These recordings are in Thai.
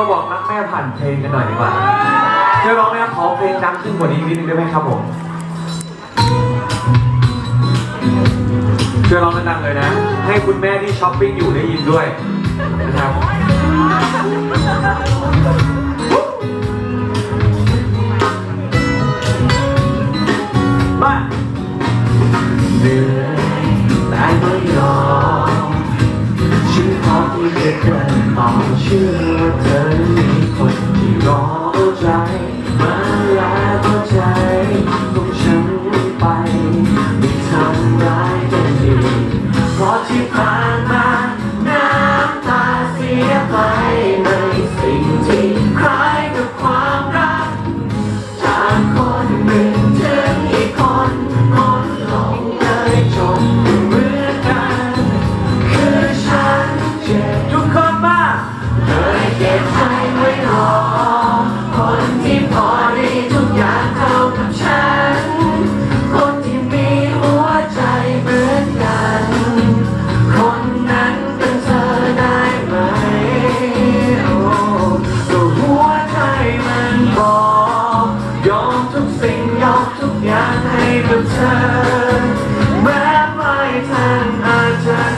มาบอกรักแม่ผ่านเพลงกันหน่อยดีกว่าจะร้องไหมครับขอเพลงดังขึ้นกว่านี้นิดนึงได้ไหมครับผมช่วยร้องดังๆเลยนะ ให้คุณแม่ที่ช้อปปิ้งอยู่ได้ยินด้วยนะครับ จะเกินต่อเชื่อว่าเธอนั้นมีคนที่รอใจ มาแล้วก็ใจของฉันไปไม่ทำร้ายกันดีเพราะที่ผ่าน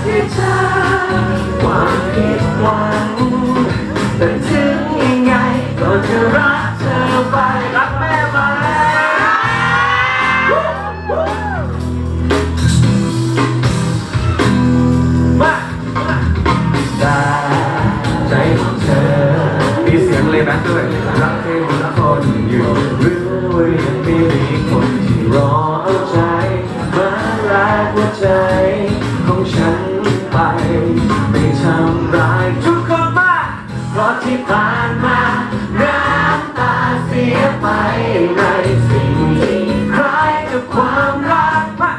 ที่เธอความผิดหวังแต่ถึงยังไงก็จะรักเธอไปรักแม่ไหมมาได้ใจของเธอมีเสียงเลยแบ็คด้วยรักเธอคนละคนอยู่หรือว่ายังมีอีคนที่รอเอาใจมาลากหัวใจของฉัน ที่ผ่านมาน้ำตาเสียไปในสิ่งที่คล้ายกับความรักมา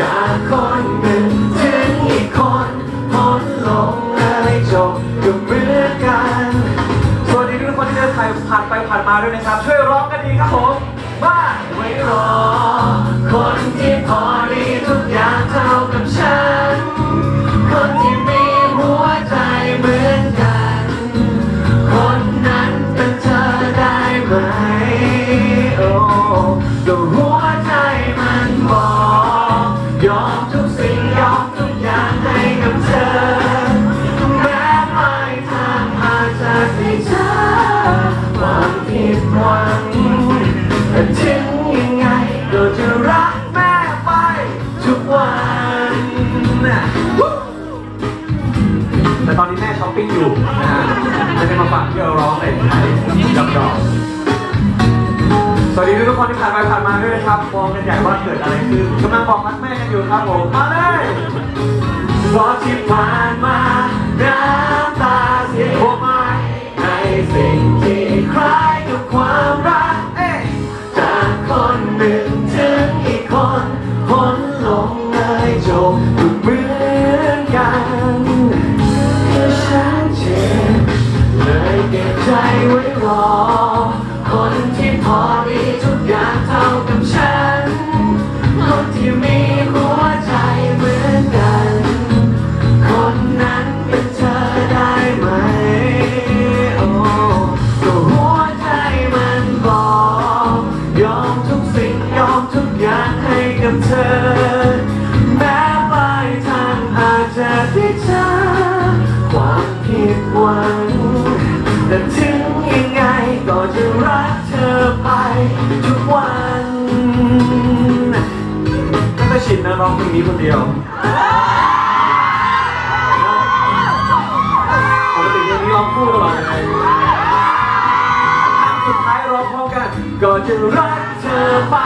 จากคนหนึ่งถึงอีกคนพ้นลงเลยจบก็เหมือนกัน สวัสดีทุกคนที่เดินผ่านผ่านไปผ่านมาด้วยนะครับ ช่วยร้องกันดีครับผม มา ไว้รอ คนที่พอ โอ้ก็หัวใจมันบอกยอมทุกสิ่งยอมทุกอย่างให้กับเธอแม้ไม่ทางอาจจะให้เธอความผิดหวังแต่ถึงยังไงก็จะรักแม่ไปทุกวันน่ะแต่ตอนนี้แม่ช้อปปิ้งอยู่นะฮะไม่ได้มาฝากที่เราร้องแต่ไทยยอกดอก สวัสดีทุกคนที่ผ่านไปผ่านมาด้วยนะครับมองกันใหญ่ว่าเกิดอะไรขึ้นกำลังบอกรักแม่กันอยู่ครับผม มาเลยเพราะที่ผ่านมาน้ำตาเสียหัวไม้ในสิ่งที่คล้ายกับความรักจากคนหนึ่งถึงอีกคนพ้นลงเลยจบเหมือนกันฉันเจ็บเลยเก็บใจไว้รอคนที่พอดี หวังแต่ถึงยังไงก็จะรักเธอไปทุกวันน่าจะชินนะร้องเพลงนี้คนเดียวปกติเพลงนี้ร้องคู่ตลอดเลยครั้งสุดท้ายร้องพร้อมกัน ก็จะรักเธอไป